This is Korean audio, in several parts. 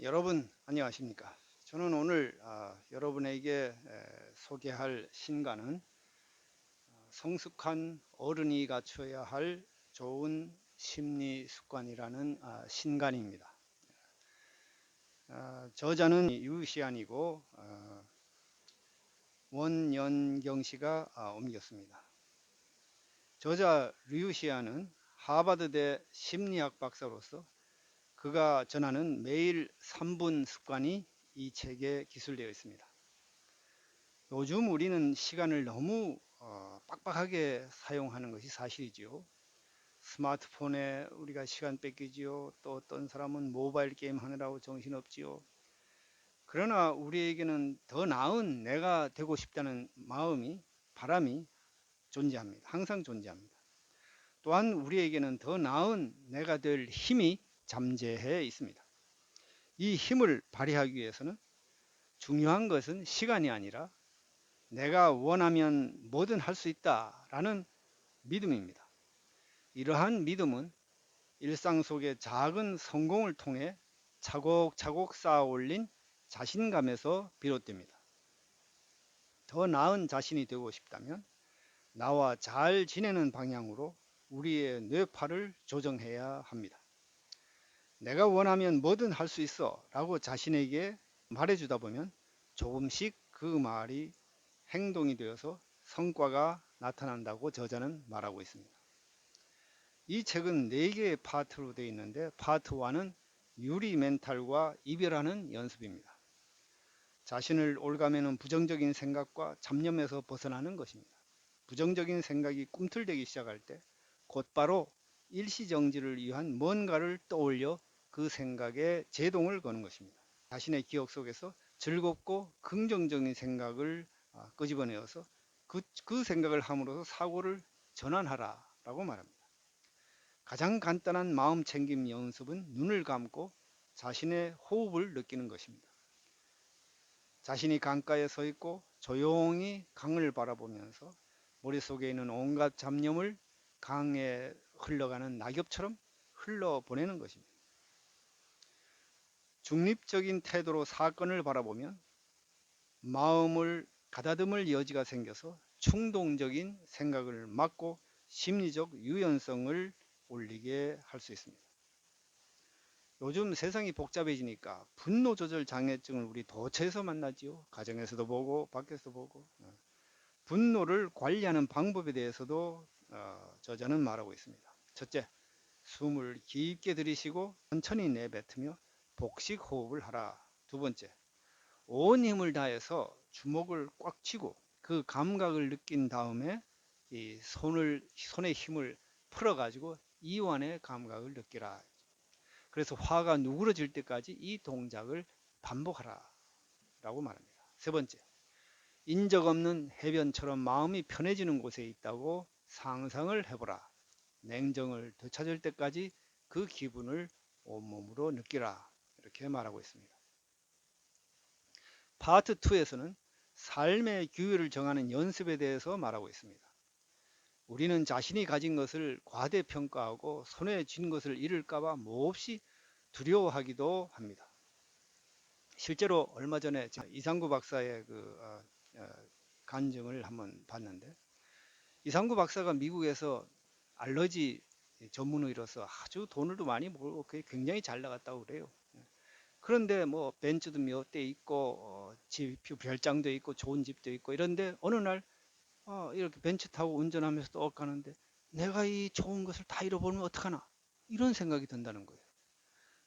여러분 안녕하십니까? 저는 오늘 아, 여러분에게 에, 소개할 신간은 어, 성숙한 어른이 갖춰야 할 좋은 심리 습관이라는 아, 신간입니다. 아, 저자는 유시안이고 어, 원연경 씨가 아, 옮겼습니다. 저자 류시안은 하버드대 심리학 박사로서 그가 전하는 매일 3분 습관이 이 책에 기술되어 있습니다. 요즘 우리는 시간을 너무 어, 빡빡하게 사용하는 것이 사실이지요. 스마트폰에 우리가 시간 뺏기지요. 또 어떤 사람은 모바일 게임 하느라고 정신없지요. 그러나 우리에게는 더 나은 내가 되고 싶다는 마음이, 바람이 존재합니다. 항상 존재합니다. 또한 우리에게는 더 나은 내가 될 힘이 잠재해 있습니다. 이 힘을 발휘하기 위해서는 중요한 것은 시간이 아니라 내가 원하면 뭐든 할 수 있다라는 믿음입니다. 이러한 믿음은 일상 속의 작은 성공을 통해 차곡차곡 쌓아 올린 자신감에서 비롯됩니다. 더 나은 자신이 되고 싶다면 나와 잘 지내는 방향으로 우리의 뇌파를 조정해야 합니다. 내가 원하면 뭐든 할 수 있어 라고 자신에게 말해주다 보면 조금씩 그 말이 행동이 되어서 성과가 나타난다고 저자는 말하고 있습니다. 이 책은 4개의 파트로 되어 있는데 파트 1은 유리 멘탈과 이별하는 연습입니다. 자신을 올가매는 부정적인 생각과 잡념에서 벗어나는 것입니다. 부정적인 생각이 꿈틀대기 시작할 때 곧바로 일시정지를 위한 뭔가를 떠올려 그 생각에 제동을 거는 것입니다. 자신의 기억 속에서 즐겁고 긍정적인 생각을 아, 끄집어내어서 그, 그 생각을 함으로써 사고를 전환하라 라고 말합니다. 가장 간단한 마음 챙김 연습은 눈을 감고 자신의 호흡을 느끼는 것입니다. 자신이 강가에 서 있고 조용히 강을 바라보면서 머릿속에 있는 온갖 잡념을 강에 흘러가는 낙엽처럼 흘러보내는 것입니다. 중립적인 태도로 사건을 바라보면 마음을 가다듬을 여지가 생겨서 충동적인 생각을 막고 심리적 유연성을 올리게 할 수 있습니다. 요즘 세상이 복잡해지니까 분노 조절 장애증을 우리 도처에서 만나지요. 가정에서도 보고 밖에서도 보고 어. 분노를 관리하는 방법에 대해서도 어, 저자는 말하고 있습니다. 첫째, 숨을 깊게 들이쉬고 천천히 내뱉으며 복식 호흡을 하라. 두 번째, 온 힘을 다해서 주먹을 꽉 쥐고 그 감각을 느낀 다음에 이 손을 손의 힘을 풀어 가지고 이완의 감각을 느끼라. 그래서 화가 누그러질 때까지 이 동작을 반복하라. 라고 말합니다. 세 번째, 인적 없는 해변처럼 마음이 편해지는 곳에 있다고 상상을 해보라. 냉정을 되찾을 때까지 그 기분을 온몸으로 느끼라. 이렇게 말하고 있습니다. 파트 2에서는 삶의 규율을 정하는 연습에 대해서 말하고 있습니다. 우리는 자신이 가진 것을 과대평가하고 손에 쥔 것을 잃을까봐 몹시 두려워하기도 합니다. 실제로 얼마 전에 이상구 박사의 그 어, 어, 간증을 한번 봤는데 이상구 박사가 미국에서 알러지 전문의로서 아주 돈을 많이 벌고 굉장히 잘 나갔다고 그래요. 그런데 뭐 벤츠도 몇 대 있고 어, 집 별장도 있고 좋은 집도 있고 이런데 어느 날 어, 이렇게 벤츠 타고 운전하면서 또 가는데 내가 이 좋은 것을 다 잃어버리면 어떡하나 이런 생각이 든다는 거예요.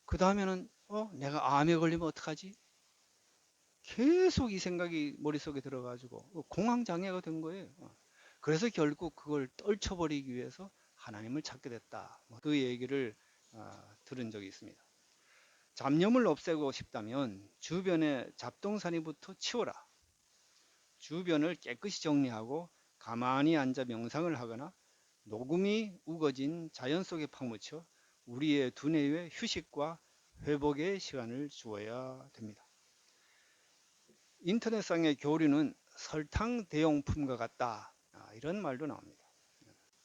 그 다음에는 어 내가 암에 걸리면 어떡하지? 계속 이 생각이 머릿속에 들어가지고 공황 장애가 된 거예요. 어. 그래서 결국 그걸 떨쳐버리기 위해서 하나님을 찾게 됐다. 뭐그 얘기를 어, 들은 적이 있습니다. 잡념을 없애고 싶다면 주변에 잡동사니부터 치워라. 주변을 깨끗이 정리하고 가만히 앉아 명상을 하거나 녹음이 우거진 자연 속에 파묻혀 우리의 두뇌에 휴식과 회복의 시간을 주어야 됩니다. 인터넷상의 교류는 설탕 대용품과 같다. 아, 이런 말도 나옵니다.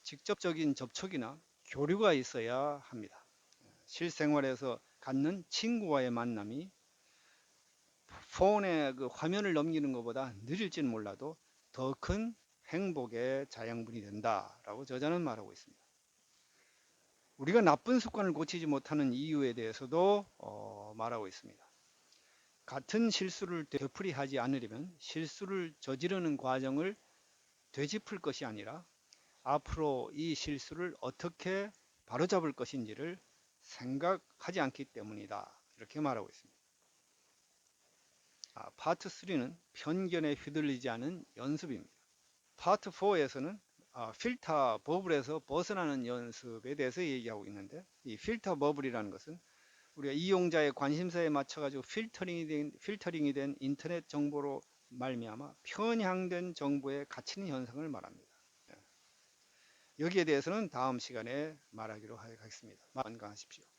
직접적인 접촉이나 교류가 있어야 합니다. 실생활에서 갖는 친구와의 만남이 폰의 그 화면을 넘기는 것보다 느릴지는 몰라도 더 큰 행복의 자양분이 된다라고 저자는 말하고 있습니다. 우리가 나쁜 습관을 고치지 못하는 이유에 대해서도 어, 말하고 있습니다. 같은 실수를 되풀이하지 않으려면 실수를 저지르는 과정을 되짚을 것이 아니라 앞으로 이 실수를 어떻게 바로잡을 것인지를 생각하지 않기 때문이다. 이렇게 말하고 있습니다. 아, 파트 3는 편견에 휘둘리지 않은 연습입니다. 파트 4에서는 아, 필터 버블에서 벗어나는 연습에 대해서 얘기하고 있는데 이 필터 버블이라는 것은 우리가 이용자의 관심사에 맞춰 가지고 필터링이 된 필터링이 된 인터넷 정보로 말미암아 편향된 정보에 갇히는 현상을 말합니다. 예. 여기에 대해서는 다음 시간에 말하기로 하겠습니다. 건강하십시오.